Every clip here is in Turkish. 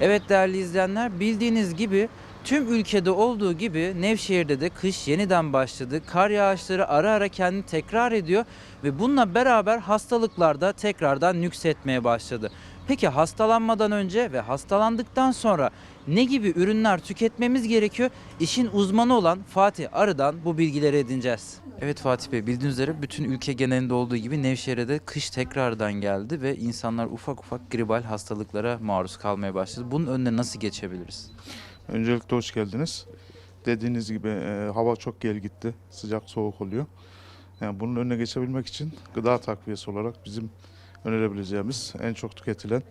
Evet değerli izleyenler bildiğiniz gibi tüm ülkede olduğu gibi Nevşehir'de de kış yeniden başladı. Kar yağışları ara ara kendini tekrar ediyor ve bununla beraber hastalıklar da tekrardan nüksetmeye başladı. Peki hastalanmadan önce ve hastalandıktan sonra ne gibi ürünler tüketmemiz gerekiyor? İşin uzmanı olan Fatih Arı'dan bu bilgileri edineceğiz. Evet Fatih Bey bildiğiniz üzere bütün ülke genelinde olduğu gibi Nevşehir'e de kış tekrardan geldi ve insanlar ufak ufak gribal hastalıklara maruz kalmaya başladı. Bunun önüne nasıl geçebiliriz? Öncelikle hoş geldiniz. Dediğiniz gibi e, hava çok gel gitti. Sıcak soğuk oluyor. Yani bunun önüne geçebilmek için gıda takviyesi olarak bizim önerebileceğimiz en çok tüketilen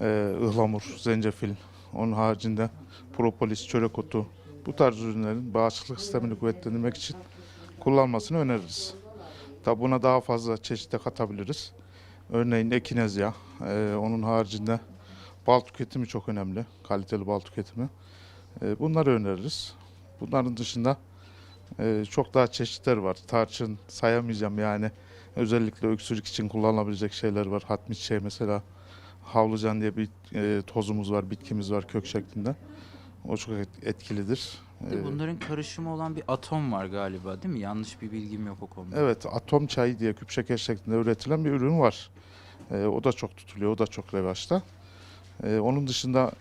e, ıhlamur, zencefil, onun haricinde propolis, çörek otu bu tarz ürünlerin bağışıklık sistemini kuvvetlendirmek için kullanmasını öneririz. Tabi buna daha fazla çeşit de katabiliriz. Örneğin ekinezya, e, onun haricinde bal tüketimi çok önemli. Kaliteli bal tüketimi. E, bunları öneririz. Bunların dışında e, çok daha çeşitler var. Tarçın sayamayacağım yani. Özellikle öksürük için kullanılabilecek şeyler var. Hatmi çiçeği mesela havlucan diye bir e, tozumuz var, bitkimiz var kök şeklinde. O çok et- etkilidir. Bir de E, Bunların karışımı olan bir atom var galiba değil mi? Yanlış bir bilgim yok o konuda. Evet, atom çayı diye küp şeker şeklinde üretilen bir ürün var. Ee, o da çok tutuluyor, o da çok revaçta. Ee, onun dışında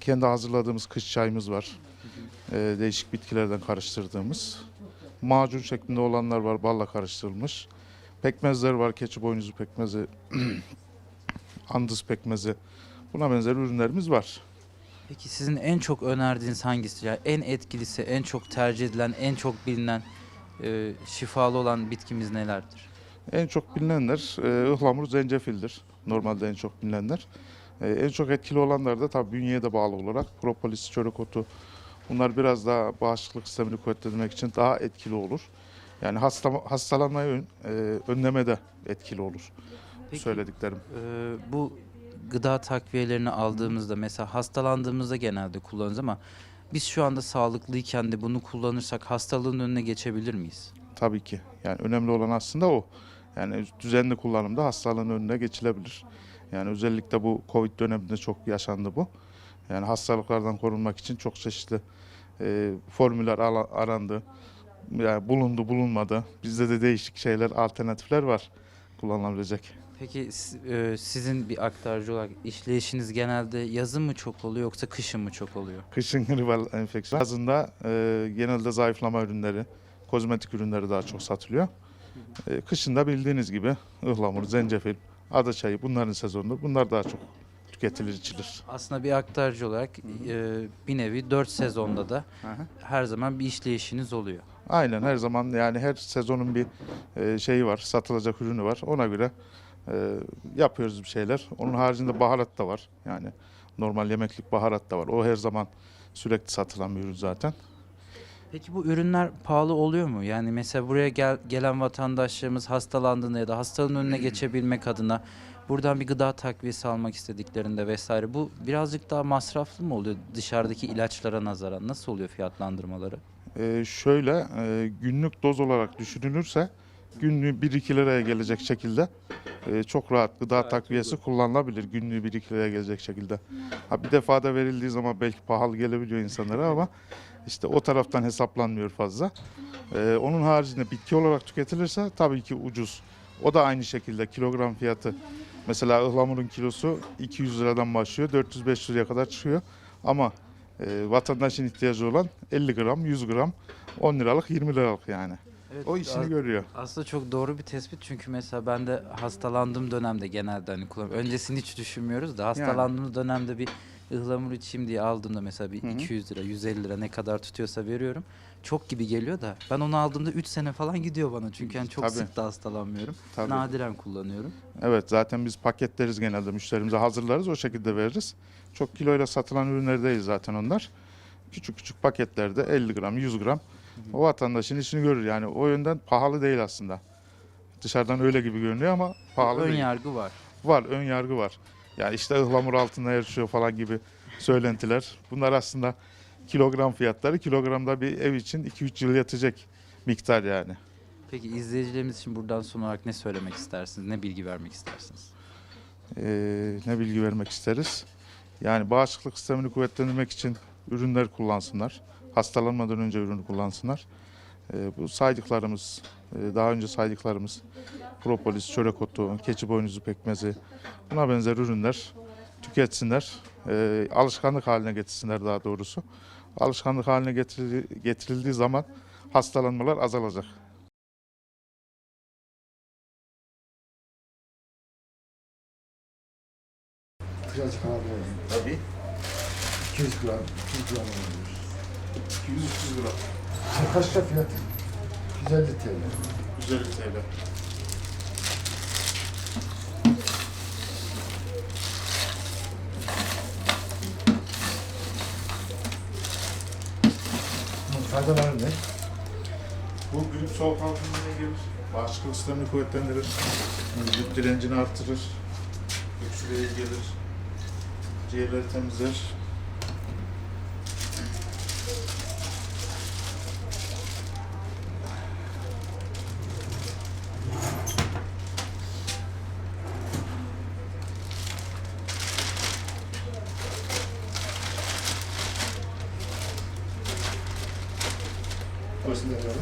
kendi hazırladığımız kış çayımız var. Ee, değişik bitkilerden karıştırdığımız. Macun şeklinde olanlar var, balla karıştırılmış. Pekmezler var, keçi boynuzu pekmezi, andız pekmezi. Buna benzer ürünlerimiz var. Peki sizin en çok önerdiğiniz hangisi? Yani en etkilisi, en çok tercih edilen, en çok bilinen e, şifalı olan bitkimiz nelerdir? En çok bilinenler e, ıhlamur, zencefildir. Normalde en çok bilinenler. E, en çok etkili olanlar da tabii bünyeye de bağlı olarak propolis, çörek otu. Bunlar biraz daha bağışıklık sistemini kuvvetlendirmek için daha etkili olur. Yani hasta, hastalanmayı ön, e, önlemede etkili olur Peki, söylediklerim. e, bu gıda takviyelerini aldığımızda mesela hastalandığımızda genelde kullanırız ama biz şu anda sağlıklıyken de bunu kullanırsak hastalığın önüne geçebilir miyiz? Tabii ki. Yani önemli olan aslında o. Yani düzenli kullanımda hastalığın önüne geçilebilir. Yani özellikle bu Covid döneminde çok yaşandı bu. Yani hastalıklardan korunmak için çok çeşitli e, formüller arandı. Yani bulundu, bulunmadı. Bizde de değişik şeyler, alternatifler var kullanılabilecek. Peki e, sizin bir aktarıcı olarak işleyişiniz genelde yazın mı çok oluyor yoksa kışın mı çok oluyor? Kışın gribal enfeksiyon. Yazında e, genelde zayıflama ürünleri, kozmetik ürünleri daha çok satılıyor. E, kışında bildiğiniz gibi ıhlamur, zencefil, ada çayı bunların sezonu. Bunlar daha çok tüketilir, içilir. Aslında bir aktarıcı olarak e, bir nevi 4 sezonda da her zaman bir işleyişiniz oluyor. Aynen her zaman yani her sezonun bir e, şeyi var, satılacak ürünü var. Ona göre e, yapıyoruz bir şeyler. Onun haricinde baharat da var. Yani normal yemeklik baharat da var. O her zaman sürekli satılan bir ürün zaten. Peki bu ürünler pahalı oluyor mu? Yani mesela buraya gel, gelen vatandaşlarımız hastalandığında ya da hastalığın önüne geçebilmek adına buradan bir gıda takviyesi almak istediklerinde vesaire bu birazcık daha masraflı mı oluyor dışarıdaki ilaçlara nazaran? Nasıl oluyor fiyatlandırmaları? Ee, şöyle e, günlük doz olarak düşünülürse günlüğü 1-2 liraya gelecek şekilde e, çok rahat gıda takviyesi kullanılabilir. Günlüğü 1-2 liraya gelecek şekilde. Ha, bir defada verildiği zaman belki pahalı gelebiliyor insanlara ama işte o taraftan hesaplanmıyor fazla. Ee, onun haricinde bitki olarak tüketilirse tabii ki ucuz. O da aynı şekilde kilogram fiyatı. Mesela ıhlamurun kilosu 200 liradan başlıyor 400-500 liraya kadar çıkıyor. Ama e, vatandaşın ihtiyacı olan 50 gram, 100 gram, 10 liralık, 20 liralık yani. Evet, O işini görüyor. Aslında çok doğru bir tespit çünkü mesela ben de hastalandığım dönemde genelde hani kullanıyorum. Öncesini hiç düşünmüyoruz da hastalandığım dönemde bir ıhlamur içeyim diye aldığımda mesela bir Hı hı. 200 lira, 150 lira ne kadar tutuyorsa veriyorum. Çok gibi geliyor da ben onu aldığımda 3 sene falan gidiyor bana çünkü hani çok Tabii. sık da hastalanmıyorum. Tabii. Nadiren kullanıyorum. Evet zaten biz paketleriz genelde müşterimize hazırlarız o şekilde veririz. Çok kiloyla satılan ürünler değil zaten onlar. Küçük küçük paketlerde 50 gram 100 gram o vatandaşın işini görür yani o yönden pahalı değil aslında. Dışarıdan öyle gibi görünüyor ama pahalı Ön değil. yargı var. Var ön yargı var. Yani işte ıhlamur altında yarışıyor falan gibi söylentiler. Bunlar aslında kilogram fiyatları. Kilogramda bir ev için 2-3 yıl yatacak miktar yani. Peki izleyicilerimiz için buradan son olarak ne söylemek istersiniz? Ne bilgi vermek istersiniz? Ee, ne bilgi vermek isteriz? Yani bağışıklık sistemini kuvvetlendirmek için ürünler kullansınlar. Hastalanmadan önce ürünü kullansınlar. Ee, bu saydıklarımız, e, daha önce saydıklarımız propolis, çörek otu, keçi boynuzu pekmezi buna benzer ürünler tüketsinler. Ee, alışkanlık haline getirsinler daha doğrusu. Alışkanlık haline getirildi- getirildiği zaman hastalanmalar azalacak. Birazcık ağır lazım. Tabii. 200 gram, 200 gram alıyoruz. 200-300 gram. Kaç lira fiyatı? 150 TL. 150 TL. Faydaları ne? Bu grip soğuk algınlığına gelir. Bağışıklık sistemini kuvvetlendirir. Vücut direncini artırır. Öksürüğe gelir. Ciğerleri temizler. Burası ne kadar?